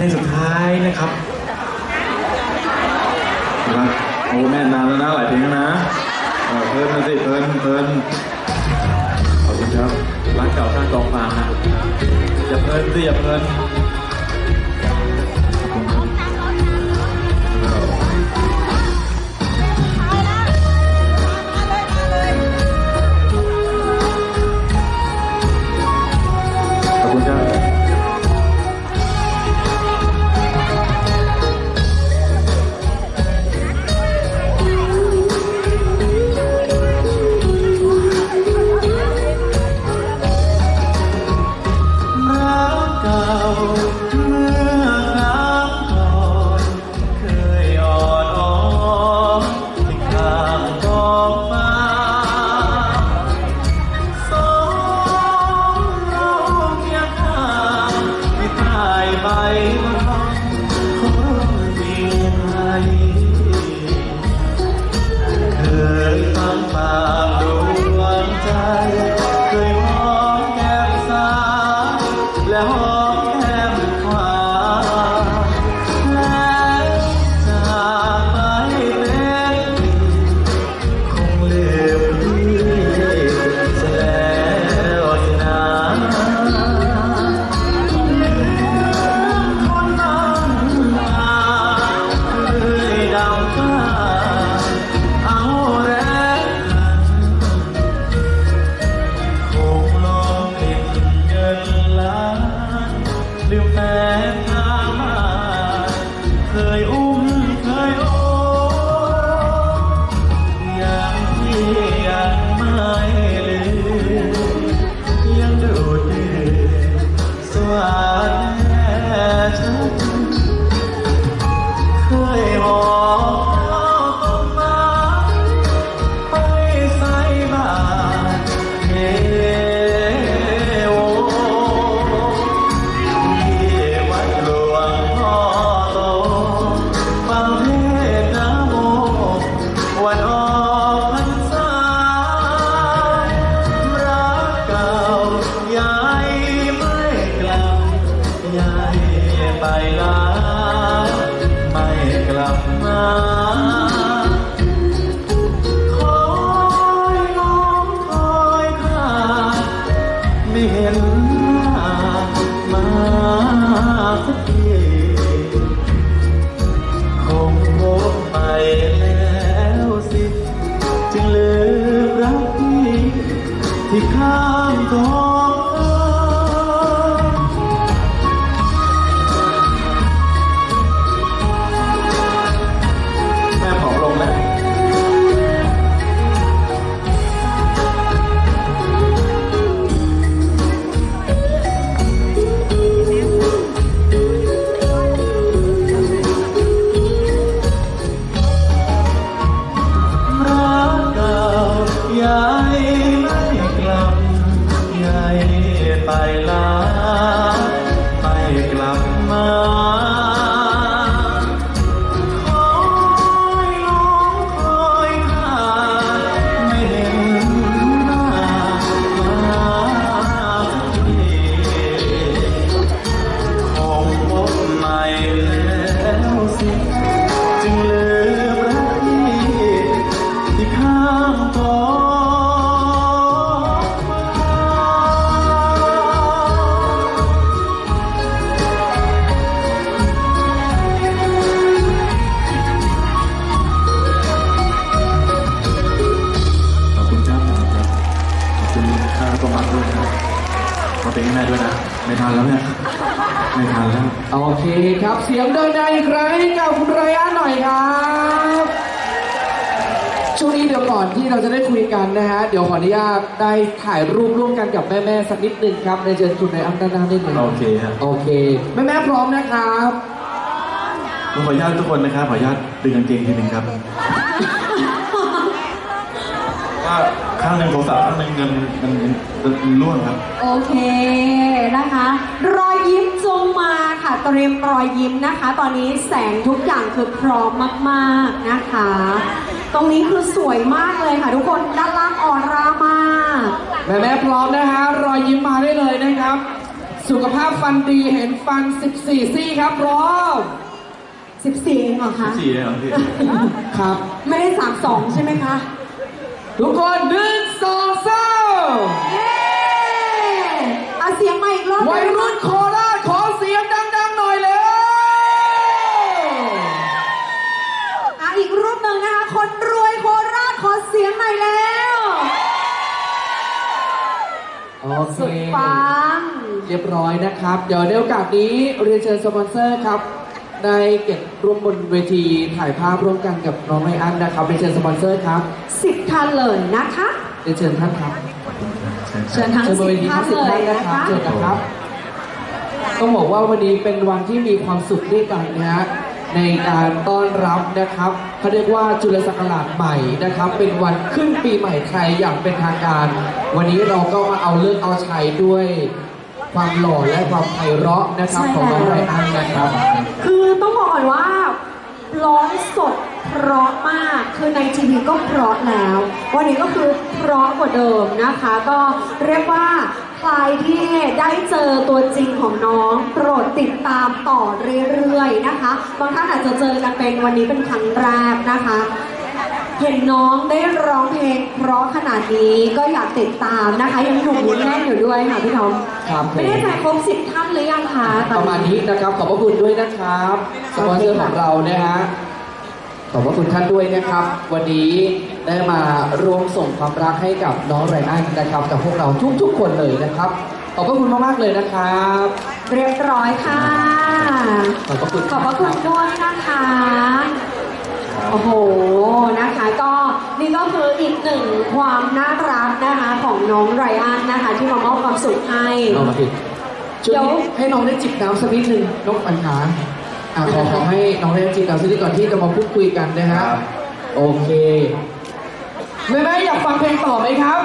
ลงสุดท้ายนะครับนะโอ้แม่นานแล้วนะหลายเพลงแล้วนะเออเพลินนะสิเพลินเพลินขอบคุณครับร้านเก่าข้างกองฟางนะอย่าเพลินสิอย่าเพลิน ม นให้แม่ด้วยนะไม่ทานแล้วเนี่ยไม่ทานแล้ว โอเคครับเสียงดังๆอีกครั้งให้กับคุณไรอันหน่อยครับช่วงนี้เดี๋ยวก่อนที่เราจะได้คุยกันนะฮะเดี๋ยวขออนุญาตได้ถ่ายรูปร่วมกันกับแม่ๆสักนิดหนึ่งครับในเชิญคุณไรอันด้านหน้าได้เลยโอเคฮะโอเคแม่ๆพร้อมนะครับผมขออนุญาตทุกคนนะครับขออนุญาตดึงกางเกงทีหนึ่งครับ ว่าข้างหนึ่งโทรศัพท์ข้างหนึ่งเงินมันมันมันร่วงครับ โอเคนะคะ รอยยิ้มจงมาค่ะเตรียมรอยยิ้มนะคะ ตอนนี้แสงทุกอย่างคือพร้อมมากๆนะคะ ตรงนี้คือสวยมากเลยค่ะ ทุกคนด้านล่างออร่ามากแม่แม่ๆพร้อมนะฮะรอยยิ้มมาได้เลยนะครับสสุขภาพฟันดีเห็นฟัน 14 ซี่ครับพร้อม14เองเหรอคะสี่เลยเหรอพี่ ครับ ไม่ได้ 32 ใช่ไหมคะ ทุกคนหนึ่งสองสามเย้เอาเสียงมาอีกรอบวัยรุ่นโคราชขอเสียงดังๆหน่อยเลยอะอีกรูปหนึ่งนะคะ คนรวยโคราชขอเสียงหน่อยแล้วโอเคสุดปัง เรียบร้อยนะครับ เดี๋ยวในโอกาสนี้เรียนเชิญสปอนเซอร์ครับ ได้เก็บร่วมบนเวทีถ่ายภาพร่วมกันกับน้องไรอันนะครับเรียนเชิญสปอนเซอร์ครับ10ท่านเลยนะคะ เรียนเชิญท่านครับเชิญทั้งเชิญบนเวที10ทั้ท่างนสิบเลยท่านนะนะครับคะ เชิญนะครับ ต้องบอกว่าวันนี้เป็นวันที่มีความสุขด้วยกันนะฮะในการต้อนรับนะครับเขาเรียกว่าจุลศักราชใหม่นะครับ เป็นวันขึ้นปีใหม่ไทยอย่างเป็นทางการ วันนี้เราก็มาเอาเลือกเอาชัยด้วยความหล่อและความไพเราะนะครับใช่ของน้องไรแล้วอันนะครับ คือต้องบอกก่อนว่า ร้องสดเพราะมากคือในทีวีก็เพราะแล้ว วันนี้ก็คือเพราะกว่าเดิมนะคะ ก็เรียกว่าใครที่ได้เจอตัวจริงของน้องโปรดติดตามต่อเรื่อยๆนะคะ บางท่านอาจจะเจอกันเป็นวันนี้เป็นครั้งแรกนะคะ เห็นน้องได้ร้องเพลงเพราะขนาดนี้ก็อยากติดตามนะคะ ยังหนุ่มยังแน่นอยู่ด้วยค่ะพี่ทอมครับผม ไม่ได้ใจครบสิบท่านหรือยังคะตปอนระมาณนี้นะครับ ขอบพระคุณด้วยนะครับสปอนเซอร์ของเรานะฮะขอบพระคุณท่านด้วยนะครับ วันนี้ได้มาร่วมส่งความรักให้กับน้องไรอันนะครับกับพวกเราทุกๆคนเลยนะครับ ขอบพระคุณมากๆเลยนะครับเรียบร้อยค่ะ ขอบพระคุณขอบพระคุณด้วยนะคะ โอ้โหนะคะก็นี่ก็คืออีกหนึ่งความน่ารักนะคะของน้องไรอันนะคะ ที่มามอบความสุขให้ น้องมาผิดช่วยเดี๋ยว ให้น้องได้จิบน้ำสักนิดหนึ่งนกปัญหาอะขอขอให้น้องได้จิบน้ำสักนิดก่อนที่จะมาพูดคุยกันนะฮะครับโอเคแม่แม่ๆอยากฟังเพลงต่อไหมครับ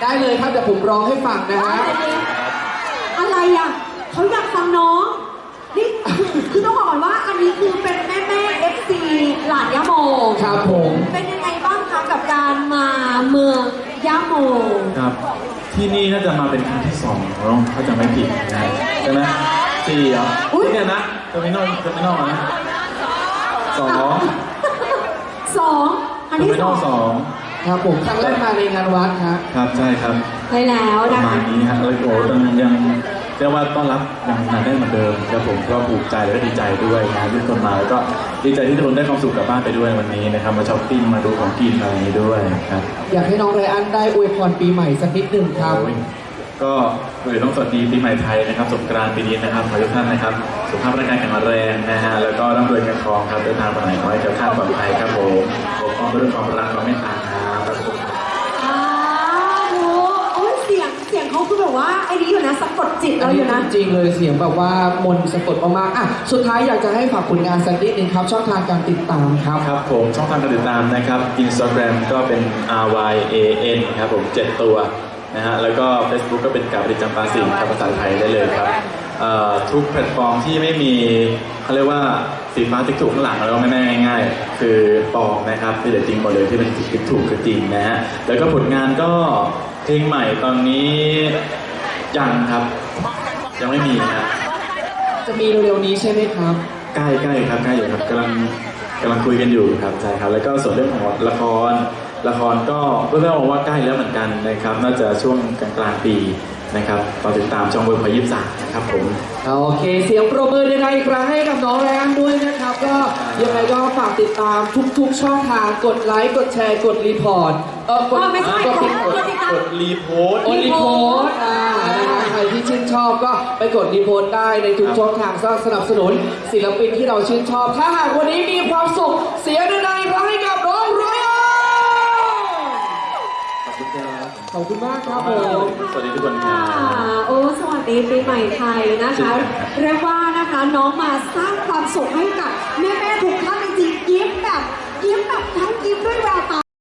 ได้เลยครับเดี๋ยวผมร้องให้ฟังนะฮะอะไรอะเขาอยากฟังน้อง นี่คือคือต้องบอกก่อนว่าอันนี้คือเป็นแม่แม่เอฟซีหลานยะโม ครับผม เป็นยังไงบ้างคะกับการมาเมืองยะโม ครับ ที่นี่น่าจะมาเป็นครั้งที่สองแล้วถ้าจะไม่ผิดนะใช่ไหมสี่เหรออุ๊ยเนี่ยนะเทอร์มินอลเทอร์มินอลนะสองสองอันเทอร์ที่มินสออลงสองครับผมครั้งแรกมาในงานวัดครับครับใช่ครับ ได้แล้วประนะมาคะณนี้ฮะแล้วโอ้ยังยัง เรียกว่าต้อนรับยังหนาแน่นเหมือนเดิมครับผมก็ภูมิใจและก็ดีใจด้วยนะที่ทุกคนมาแล้วก็ดีใจที่ทุกคนได้ความสุขกลับบ้านไปด้วยวันนี้นะครับมาช้อปปิ้งมาดูของกินอะไรอย่างนี้ด้วยครับอยากให้น้องไรอันได้อวยพรปีใหม่สักนิดหนึ่งครับโอ้ยก็เลยต้องสวัสดีปีใหม่ไทยนะครับสงกรานต์ปีนี้นะครับขอให้ทุกท่านนะครับสุขภาพร่างกายแข็งแรงนะฮะแล้วก็ร่ำรวยเงินทองครับเดินทางไปไหนขอให้เจ้าข้ามปลอดภัยครับผมปกป้องไปด้วยความรักความเมตตาครับผม อ้าวโหโอ้ยเสียงเสียงเขาคือแบบว่าไอ้นี้อยู่นะสะกด จิตอันเราอนี้ยู่นะ จริงๆเลยเสียงแบบว่ามนต์สะกดมากๆอะสุดท้ายอยากจะให้ฝากผลงานสักนิดหนึงครับช่องทางการติดตามครับ ครับผมช่องทางการติดตามนะครับ Instagram ก็เป็น R Y A N ครับผม 7 ตัวนะฮะแล้วก็ Facebook ก็เป็นกาบริจำปาสิงครับภาษาไทยได้เลยครับเอ่อทุกแพลตฟอร์มที่ไม่มีเขาเรียกว่าสีฟ้าติ๊กถูกข้างหลังแล้วก็ไม่แม่ง่ายๆ คือปลอมนะครับที่เหลือจริงหมดเลยที่เป็นติ๊กถูกคือจริงนะฮะแล้วก็ผลงานก็เพลงใหม่ตอนนี้ยังครับ ยังไม่มีนะฮะ จะ มีเร็วๆนี้ใช่ไหมครับ ใกล้ใกล้ครับใกล้อยู่ครับกำลังกำลังคุยกันอยู่ครับใช่ครับ แล้วก็ส่วนเรื่องของละครละครก็เพื่อนๆบอกว่าใกล้แล้วเหมือนกันนะครับ น่าจะช่วงกลางกลางๆปีนะครับรอติดตามช่องเวิร์กพยิบสามนะครับผม โอเค เสียงปรบมือใดๆอีกครั้งให้กับน้องแรมด้วยนะครับ ก็ ยังไงก็ฝากติดตามทุกๆช่องทางกดไลค์กดแชร์กดรีพอร์ตเออกดอ๋อไม่ใช่กดติดกดติดตาม กดรีโพสต์กดรีโพสต์อ่านะคะใครที่ชื่นชอบก็ไปกดรีโพสต์ได้ในทุกครับช่องทางสนับสนุน ศิลปินที่เราชื่นชอบ ถ้าหากวันนี้มีความสุขเสียงใดๆอีกครั้งให้กับน้องรอยอันขอบคุณครับขอบคุณมากครับผม สวัสดีทุกคนครับโอ้สวัสดีปีใหม่ไทยนะคะ เรียกว่า นะคะน้องมาสร้างความสุขให้กับแม่ๆทุกท่านจริงๆยิ้มแบบยิ้มแบบทั้งยิ้มด้วยแววตา